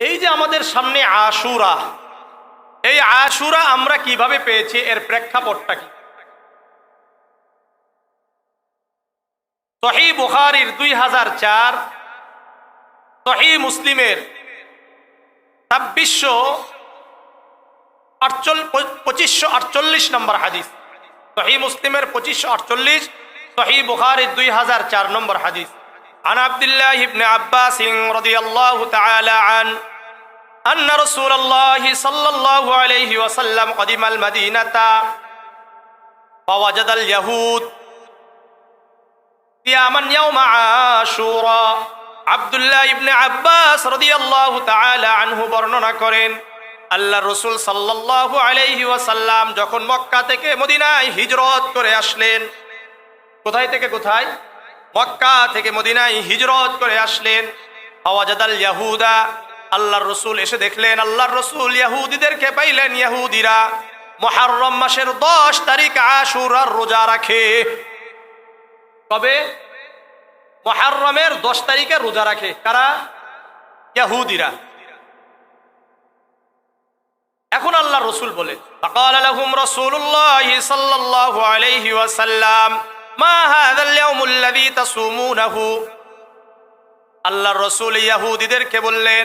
এই যে আমাদের সামনে আশুরা এই আশুরা আমরা কিভাবে পেয়েছি এর প্রেক্ষাপটটা কি সহি বুখারির দুই হাজার চার সহি মুসলিমের ছাব্বিশশো আটচল্লিশ পঁচিশশো আটচল্লিশ নম্বর হাদিস সহি মুসলিমের পঁচিশশো আটচল্লিশ সহি বুখারির দুই হাজার চার নম্বর হাদিস عن عبد الله بن عباس رضي الله تعالى عنه أن رسول الله صلى الله عليه وسلم قدم المدينة فوجد اليهود قياما يوم عاشوراء আব্দুল্লাহ ইবনে আব্বাস রাদিয়াল্লাহু তাআলা আনহু বর্ণনা করেন আল্লাহ রসুল সাল্লাল্লাহু আলাইহি ওয়াসাল্লাম যখন মক্কা থেকে মদিনায় হিজরত করে আসলেন কোথায় থেকে কোথায় মক্কা থেকে মদিনায় হিজরত করে আসলেন আওয়াজাদাল ইয়াহুদা আল্লাহর রসুল এসে দেখলেন আল্লাহর রসুল ইয়াহুদিদেরকে পাইলেন ইয়াহুদিরা মহারম মাসের দশ তারিখ আশুরার রোজা রাখে কবে মহারমের দশ তারিখে রোজা রাখে কারা ইয়াহুদিরা এখন আল্লাহ রসুল বলে فقال لهم رسول الله صلى الله عليه وسلم ما هذا اليوم الذي تصومونه আল্লাহ রসুল ইয়াহুদিদেরকে বললেন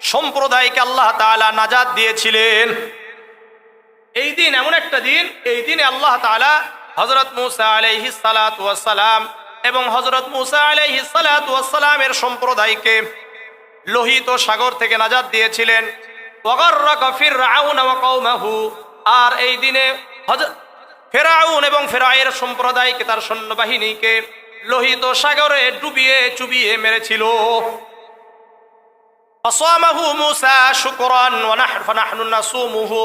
সম্প্রদায়কে আল্লাহ তাআলা নাজাদ দিয়েছিলেন। এই দিন এমন একটা দিন, এই দিনে আল্লাহ তাআলা হজরত মুসা সালাতু সালাম এবং হজরত মুসা আলাইহি সালাতু সালামের সম্প্রদায়কে লোহিত সাগর থেকে নাজাদ দিয়েছিলেন। আর এই দিনে ফেরাউন এবং ফেরায়ের সম্প্রদায়কে, তার সৈন্যবাহিনীকে লোহিত সাগরে ডুবিয়ে চুবিয়ে মেরেছিল। ফাসামাহু মূসা শুকরান ওয়া নাহর ফানাহনু নাসুমুহু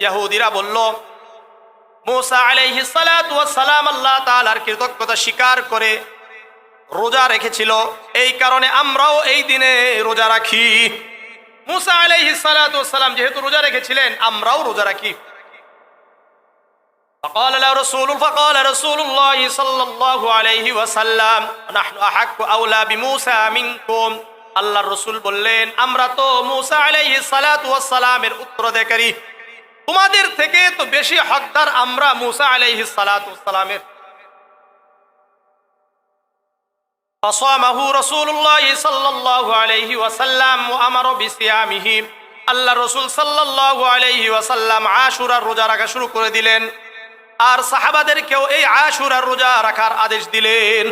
ইহুদিরা বলল মূসা আলাইহিস সালাতু ওয়াস সালাম আল্লাহ তাআলার কৃতজ্ঞতা স্বীকার করে রোজা রেখেছিল এই কারণে আমরাও এই দিনে রোজা রাখি মুসা আলাইহিস সালাতু ওয়াস সালাম যেহেতু রোজা রেখেছিলেন আমরাও রোজা রাখি فقال له رسول فقال رسول الله صلى الله عليه وسلم نحن أحق أولى بموسى منكم আল্লাহ রসুল বললেন, আমরা তো মুসা আলাইহি সালাতামের উত্তরাধিকারী। তোমাদের থেকে তো বেশি হকদার আমরা মুসা আলাইহি সালাতামের আল্লাহ রসুল ওয়াসাল্লাম আশুরার রোজা রাখা শুরু করে দিলেন। আর সাহাবাদেরকেও এই আশুরার রোজা রাখার আদেশ দিলেন।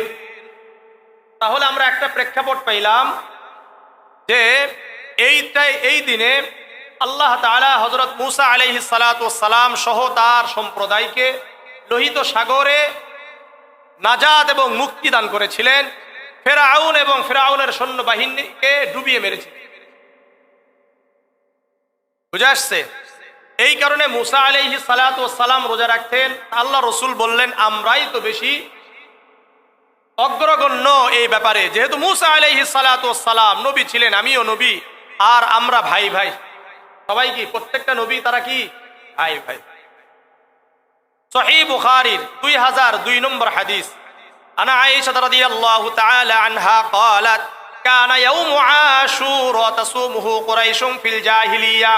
তাহলে আমরা একটা প্রেক্ষাপট পাইলাম যে এইটাই এই দিনে আল্লাহ তাআলা হজরত মুসা আলাইহি সালাম সহ তার সম্প্রদায়কে লোহিত সাগরে নাজাদ এবং মুক্তি দান করেছিলেন। ফেরাউন এবং ফেরাউনের সৈন্যবাহিনীকে ডুবিয়ে মেরেছিলেন বুঝে আসছে? এই কারণে মুসা আলাইহি সালাম রোজা রাখতেন। আল্লাহ রসুল বললেন, আমরাই তো বেশি অগ্রগণ্য এই ব্যাপারে যেহেতু মুসা আলাইহি সালাম নবী ছিলেন আমিও নবী আর আমরা ভাই ভাই সবাই কি প্রত্যেকটা নবী তারা কি ভাই ভাই সহি বুখারির দুই হাজার দুই নম্বর হাদিস আনা আয়েশা রাদিয়াল্লাহু তাআলা আনহা قالت كان يوم عاشوراء تصومه قريش في الجاهليه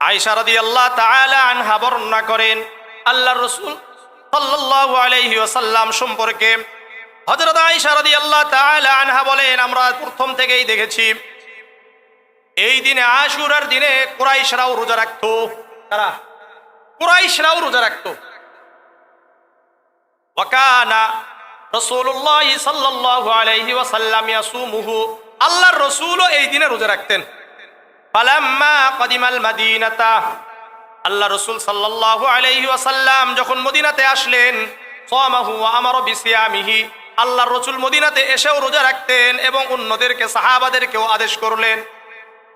আয়েশা রাদিয়াল্লাহু তাআলা আনহা বর্ণনা করেন আল্লাহর রাসূল সাল্লাল্লাহু সম্পর্কে আনহা বলেন, আমরা প্রথম থেকেই দেখেছি, এই দিনে আশুরার দিনে কুরাইশরাও রোজা রাখতো। তারা কুরাইশরাও রোজা রাখতো। ওয়াকানা রাসূলুল্লাহ এই দিনে রোজা রাখতেন। আল্লাহ রসুল সাল্লাল্লাহু আলাইহি ওয়াসাল্লাম যখন মদিনাতে আসলেন, সামাহু ওয়া আমারা বিসিয়ামিহি, আল্লাহর রসুল মদিনাতে এসেও রোজা রাখতেন এবং অন্যদেরকে, সাহাবাদেরকেও আদেশ করলেন।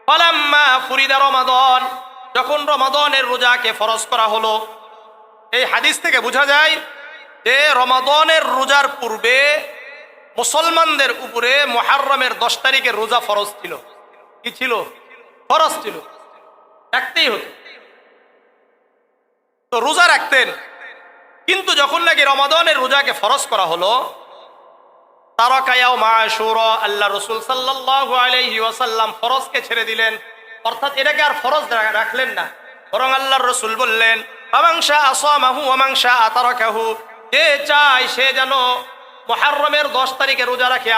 ফালাম্মা ফুরিদা রমাদন, যখন রমাদনের রোজাকে ফরজ করা হলো, এই হাদিস থেকে বোঝা যায় যে রমাদনের রোজার পূর্বে মুসলমানদের উপরে মোহাররমের দশ তারিখের রোজা ফরজ ছিল। কি ছিল? ফরজ ছিল। রাখতেই হতো তো রোজা রাখতেন। কিন্তু যখন নাকি রমাদনের রোজাকে ফরজ করা হলো আল্লাহ রসুল ফরজকে ছেড়ে দিলেন। অর্থাৎ এটাকে আর ফরজ রাখলেন না। রসুল বললেন সে যেন দশ তারিখে রোজা রাখে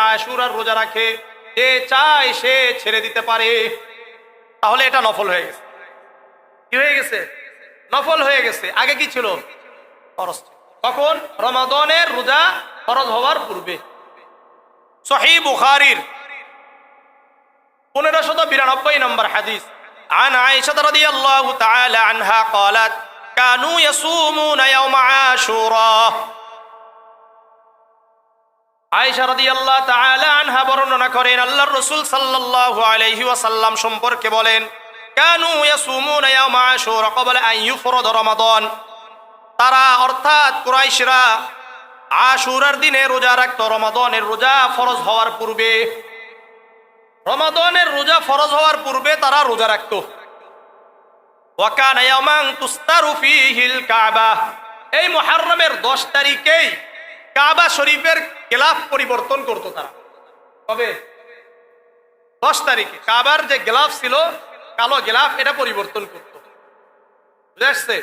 রোজা রাখে সে ছেড়ে দিতে পারে। তাহলে এটা নফল হয়ে গেছে। কি হয়ে গেছে? নফল হয়ে গেছে আগে কি ছিল ফরজ ছিল। কখন রমাদনের রোজা ফরজ হওয়ার পূর্বে সহি বুখারির পনেরোশত বিরানব্বই নম্বর হাদিস عن عائشة رضي الله تعالى عنها قالت كانوا يصومون يوم عاشوراء আয়েশা রাদিয়াল্লাহু তাআলা আনহা বর্ণনা করেন আল্লাহর রাসূল সাল্লাল্লাহু আলাইহি ওয়াসাল্লাম সম্পর্কে বলেন কানু ইয়াসুমুনা ইয়াওমা আশুরা ক্বাবলা আন ইউফরাদ রমাদান। তারা অর্থাৎ কুরাইশরা আশুরার দিনে রোজা রাখতো, রমাদানের রোজা ফরজ হওয়ার পূর্বে। রমাদানের রোজা ফরজ হওয়ার পূর্বে তারা রোজা রাখতো। ওয়াকানা ইয়াওমান তুস্তারু ফীহিল কাবা। এই মুহররমের 10 তারিখেই কাবা শরীফের গিলাফ পরিবর্তন করত তারা। কবে? 10 তারিখে। কাবার যে গিলাফ ছিল কালো গিলাফ এটা পরিবর্তন করত বুঝে আসছে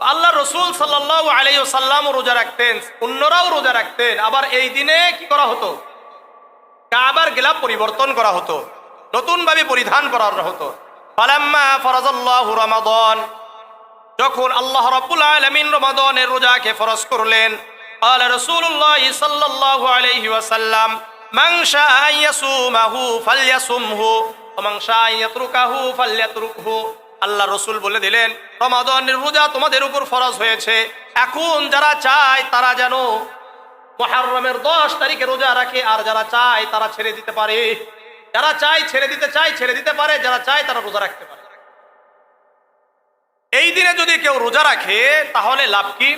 আল্লাহ রসুল সাল্লাহ আলাইসাল্লাম রোজা রাখতেন অন্যরাও রোজা রাখতেন আবার এই দিনে কি করা হতো কাবার গিলাফ পরিবর্তন করা হতো নতুন ভাবে পরিধান করা হতো ফালাম্মা ফরাজাল্লাহু রমাদান যখন আল্লাহ রাব্বুল আলামিন রমাদানের রোজাকে ফরজ করলেন قال رسول الله صلى الله عليه وسلم من شاء أن يصومه فليصمه ومن شاء أن يتركه فليتركه আল্লাহ রসুল বলে দিলেন রমাদানের রোজা তোমাদের উপর ফরজ হয়েছে এখন যারা চায় তারা যেন মহারমের দশ তারিখে রোজা রাখে আর যারা চায় তারা ছেড়ে দিতে পারে যারা চায় ছেড়ে দিতে চায় ছেড়ে দিতে পারে যারা চায় তারা রোজা রাখতে পারে এই দিনে যদি কেউ রোজা রাখে তাহলে লাভ কি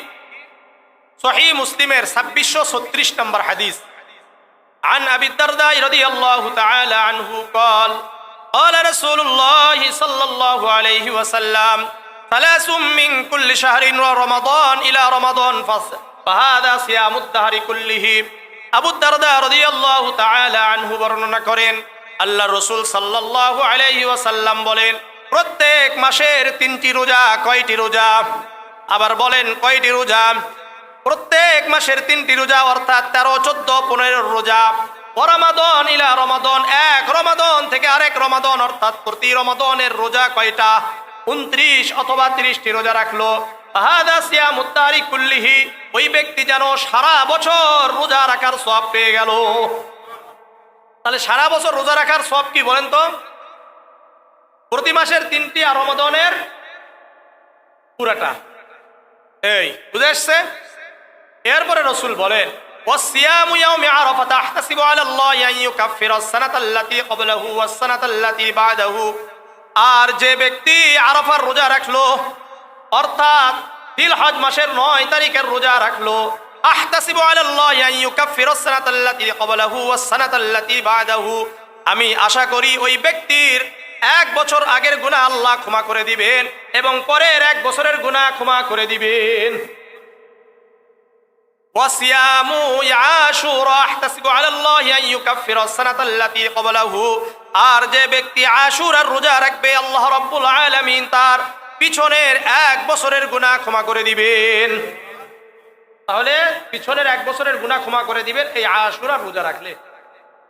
সহি মুসলিমের ছাব্বিশশো ছত্রিশ নম্বর হাদিস عن أبي الدرداء رضي الله تعالى عنه قال قال رسول الله صلى الله عليه وسلم ثلاث من كل شهر ورمضان إلى رمضان فص- فهذا صيام الدهر كله আবু দারদা রাদিয়াল্লাহু তাআলা আনহু বর্ণনা করেন আল্লাহ রসুল সাল্লাল্লাহু আলাইহি ওয়াসাল্লাম বলেন প্রত্যেক মাসের তিনটি রোজা কয়টি রোজা আবার বলেন কয়টি রোজা প্রত্যেক মাসের তিনটি রোজা অর্থাৎ তেরো চোদ্দ পনেরো রোজা রমাদন ইলা রমাদন, এক রমাদন থেকে আরেক রমাদন, অর্থাৎ প্রতি রমাদনের রোজা কয়টা? উনত্রিশ অথবা ত্রিশটি রোজা রাখল। কুল্লিহি, ওই ব্যক্তি যেন সারা বছর রোজা রাখার সব পেয়ে গেল। তাহলে সারা বছর রোজা রাখার সব কি বলেন তো? প্রতি মাসের তিনটি আর রমাদনের পুরাটা। এই, বুঝে আসছে এরপরে রসুল বলেন والصيام يوم عرفة أحتسب على الله أن يكفر السنة التي قبله والسنة التي بعده আর যে ব্যক্তি আরাফার রোজা রাখলো অর্থাৎ দিলহজ মাসের নয় তারিখের রোজা রাখলো আহতাসিবু আলাল্লাহি আন ইউকাফিরাস সানাতাল্লাতী ক্বাবলাহু ওয়াস সানাতাল্লাতী বাদাহু আমি আশা করি ওই ব্যক্তির এক বছর আগের গুনাহ আল্লাহ ক্ষমা করে দিবেন এবং পরের এক বছরের গুনাহ ক্ষমা করে দিবেন وصيام عاشوراء احتسب على الله ان يكفر السنه التي قبله আর যে ব্যক্তি আশুরার রোজা রাখবে আল্লাহ রাব্বুল আলামিন তার পিছনের এক বছরের গুনাহ ক্ষমা করে দিবেন তাহলে পিছনের এক বছরের গুনাহ ক্ষমা করে দিবেন এই আশুরার রোজা রাখলে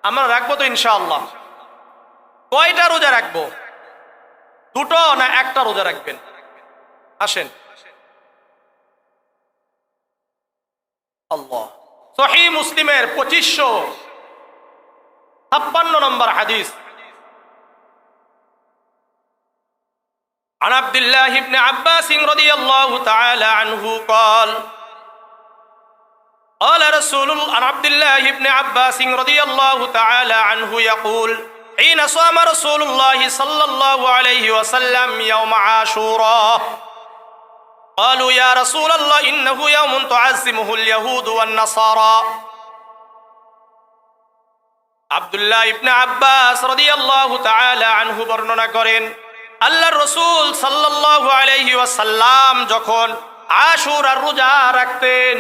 আমরা রাখবো তো ইনশাআল্লাহ কয়টা রোজা রাখবো দুটো না একটা রোজা রাখবেন আসেন আল্লাহ সহি মুসলিমের পঁচিশশো ছাপ্পান্ন নম্বর হাদিস عن عبد الله بن عباس رضي الله تعالى عنه قال قال رسول الله عن عبد الله بن عباس رضي الله تعالى عنه يقول حين صام رسول الله صلى الله عليه وسلم يوم عاشوراء قالوا يا رسول الله إنه يوم تعزمه اليهود والنصارى আব্দুল্লাহ ইবনে আব্বাস রাদিয়াল্লাহু তাআলা আনহু বর্ণনা করেন আল্লাহর রাসূল সাল্লাল্লাহু আলাইহি ওয়াসাল্লাম যখন আশুরার রোজা রাখতেন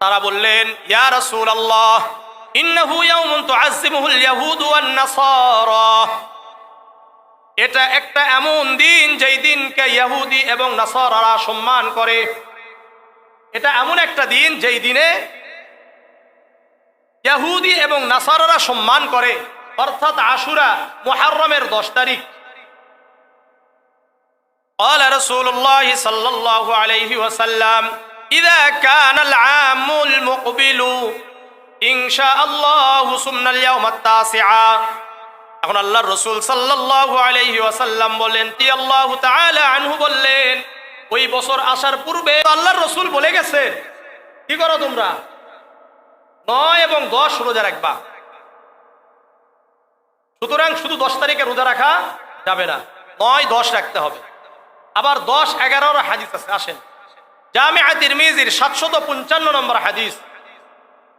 তারা বললেন ইয়া রাসূলুল্লাহ ইন্নাহু ইয়াউমুন তুআজ্জিমুহুল ইয়াহুদু ওয়ান নাসারা এটা একটা এমন দিন যেই দিনকে ইহুদি এবং নাসারারা সম্মান করে এটা এমন একটা দিন যেই দিনে ইয়াহুদি এবং নাসারারা সম্মান করে অর্থাৎ আশুরা মুহাররমের দশ তারিখ قال رسول الله صلى الله عليه وسلم إذا كان العام المقبل إن شاء الله سمنا اليوم التاسع এখন আল্লাহর রসুল সাল্লাল্লাহু আলাইহি ওয়াসাল্লাম বলেন তি আল্লাহ তাআলা আনহু বললেন ওই বছর আসার পূর্বে আল্লাহর রসুল বলে গেছে কি করো তোমরা নয় এবং দশ রোজা রাখবা সুতরাং শুধু দশ তারিখে রোজা রাখা যাবে না নয় দশ রাখতে হবে আবার দশ এগারোর হাদিস আছে আসেন জামিআ তিরমিজির সাতশত পঞ্চান্ন নম্বর হাদিস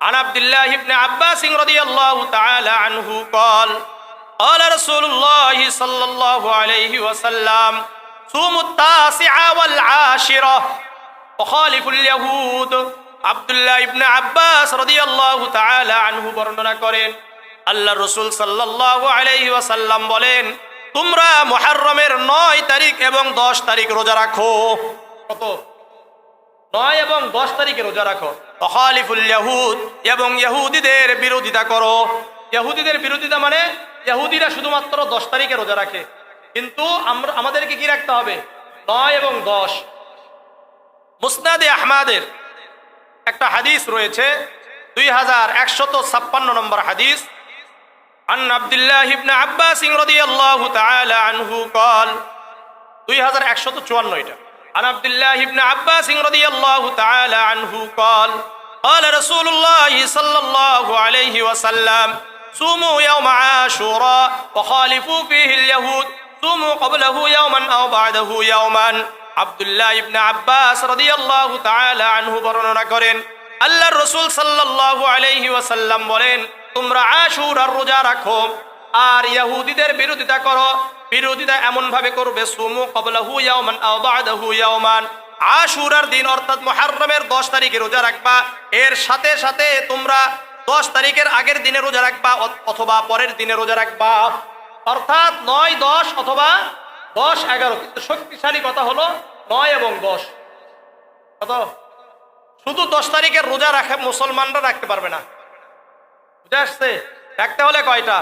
عن عبد الله بن عباس رضي الله تعالى عنه قال قال رسول الله صلى الله عليه وسلم صوموا التاسع والعاشرة وخالفوا اليهود আব্দুল্লাহ ইবনে আব্বাস রাদিয়াল্লাহু তাআলা আনহু বর্ণনা করেন আল্লাহ রসুল সাল্লাল্লাহু আলাইহি ওয়াসাল্লাম বলেন তোমরা মুহররমের নয় তারিখ এবং দশ তারিখ রোজা রাখো কত নয় এবং দশ তারিখে রোজা রাখো তখালিফুল ইয়াহুদ এবং ইহুদিদের বিরোধিতা করো ইহুদিদের বিরোধিতা মানে ইহুদিরা শুধুমাত্র দশ তারিখে রোজা রাখে কিন্তু আমরা আমাদেরকে কি রাখতে হবে নয় এবং দশ মুসনাদে আহমাদের একটা হাদিস রয়েছে দুই হাজার একশত ছাপ্পান্ন নম্বর হাদিস عن عبد الله بن عباس رضي الله تعالى عنه قال দুই হাজার একশত চুয়ান্ন এটা عن عبد الله بن عباس رضي الله تعالى عنه قال قال رسول الله صلى الله عليه وسلم সুমু ইয়াউমা আশুরা ওয়া খালিফু ফিহিল ইয়াহুদ সুমু ক্বাবলাহু ইয়াওমান আও বা'দাহু ইয়াওমান আব্দুল্লাহ ইবনে আব্বাস রাদিয়াল্লাহু তাআলা আনহু বর্ণনা করেন, আল্লাহর রাসূল সাল্লাল্লাহু আলাইহি ওয়াসাল্লাম বলেন, তোমরা আশুরার রোজা রাখো আর ইয়াহুদীদের বিরোধিতা করো। বিরোধিতা এমন ভাবে করবে, সুমু ক্বাবলাহু ইয়াওমান আও বা'দাহু ইয়াওমান আশুরার দিন অর্থাৎ মুহররমের 10 তারিখে রোজা রাখবা। এর সাথে সাথে তোমরা 10 তারিখের আগের দিনে রোজা রাখবা অথবা পরের দিনে রোজা রাখবা। অর্থাৎ নয়, দশ অথবা দশ, এগারো। কিন্তু শক্তিশালী কথা হলো নয় এবং দশ। কত? শুধু দশ তারিখের রোজা রাখে মুসলমানরা রাখতে পারবে না। বুঝে আসছে? রাখতে হলে কয়টা?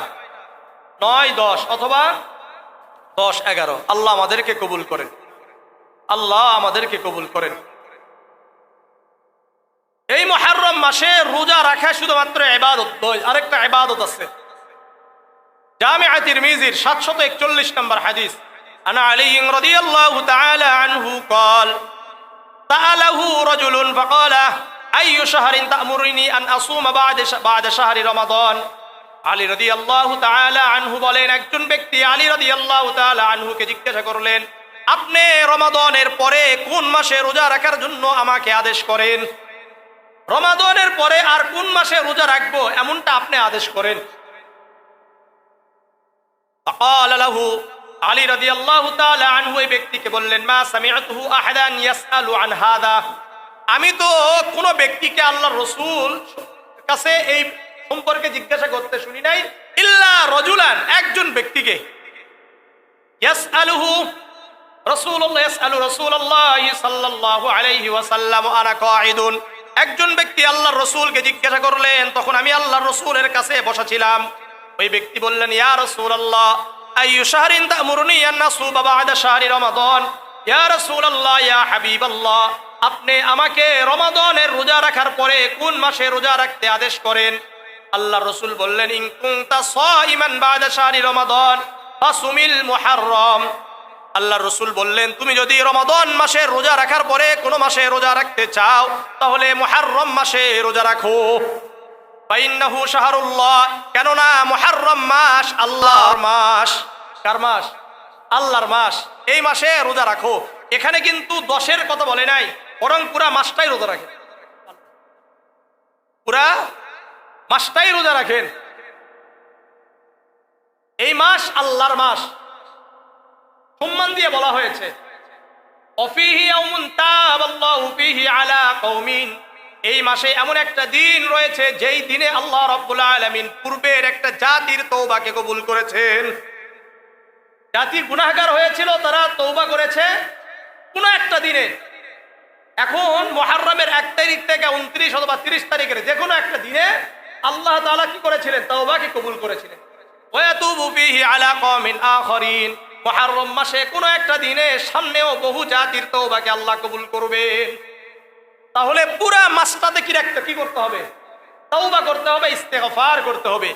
নয়, দশ অথবা দশ, এগারো। আল্লাহ আমাদেরকে কবুল করেন। আল্লাহ আমাদেরকে কবুল করেন। এই মহারম মাসে রোজা রাখা শুধুমাত্র এবাদত নয় আরেকটা এবাদত আছে জামিআ তিরমিজির 741 নম্বর হাদিস আনা আলী রাদিয়াল্লাহু তাআলা আনহু قال سأله رجل فقال أي شهر تأمرني أن أصوم بعد ش- بعد شهر رمضان আলী রাদিয়াল্লাহু তাআলা আনহু বলেন একজন ব্যক্তি আলী রাদিয়াল্লাহু তাআলা আনহুকে জিজ্ঞাসা করলেন আপনি রমাদানের পরে কোন মাসে রোজা রাখার জন্য আমাকে আদেশ করেন রমাদনের পরে আর কোন মাসে রোজা রাখব এমনটা আপনি আদেশ করেন? আলী রদি আল্লাহ আনহু এই ব্যক্তিকে বললেন, মা সামিয়াতহু আহাদান আমি তো কোনো ব্যক্তিকে আল্লাহ রসুল কাছে এই সম্পর্কে জিজ্ঞাসা করতে শুনি নাই, ইল্লা রজুলান, একজন ব্যক্তিকে। ইয়াস আলুহু রসুল্লাহ ইয়াস আলু রসুল্লাহ সাল্লাল্লাহু আলাইহি ওয়াসাল্লাম, আনা কাঈদুন? একজন ব্যক্তি আল্লাহর রসুলকে জিজ্ঞাসা করলেন, তখন আমি আল্লাহর রাসূলের কাছে বসা ছিলাম। ওই ব্যক্তি বললেন, ইয়া রাসূলুল্লাহ, আইয়ু শাহরিন তা'মুরুনি আন নাসুবা বা'দা শাহরি রমাদান? ইয়া রাসূলুল্লাহ, ইয়া হাবিবাল্লাহ, আপনি আমাকে রমাদানের রোজা রাখার পরে কোন মাসে রোজা রাখতে আদেশ করেন? আল্লাহ রসুল বললেন, ইন কুনতা সাইমান বা'দা শাহরি রমাদান ফাসুমিল মুহাররম। আল্লাহ রসুল বললেন, তুমি যদি রমাদন মাসে রোজা রাখার পরে কোনো মাসে রোজা রাখতে চাও, তাহলে মুহাররম মাসে রোজা রাখো। ফাইন্নাহু শাহরুল্লাহ। কেননা মুহাররম মাস আল্লাহর মাস। কার মাস? আল্লাহর মাস। এই মাসে রোজা রাখো। এখানে কিন্তু দশের কথা বলে নাই, বরং পুরা মাসটাই রোজা রাখে। পুরা মাসটাই রোজা রাখেন। এই মাস আল্লাহর মাস। সম্মান দিয়ে বলা হয়েছে। এই মাসে এমন একটা দিন রয়েছে, যেই দিনে আল্লাহ রাব্বুল আলামিন পূর্বের একটা জাতির তৌবাকে কবুল করেছেন। জাতি গুনাহগার হয়েছিল, তারা তৌবা করেছে কোন একটা দিনে। এখন মুহাররমের এক তারিখ থেকে উনত্রিশ অথবা তিরিশ তারিখের যে কোনো একটা দিনে আল্লাহ তাআলা কি করেছিলেন? তওবাকে কবুল করেছিলেন। আলা মুহাররম মাসে কোনো একটা দিনে সামনেও বহু জাতির তওবাকে আল্লাহ কবুল করবে। তাহলে পুরা মাসটাতে কি রাখতে কি করতে হবে? তৌবা করতে হবে, ইস্তেগফার করতে হবে।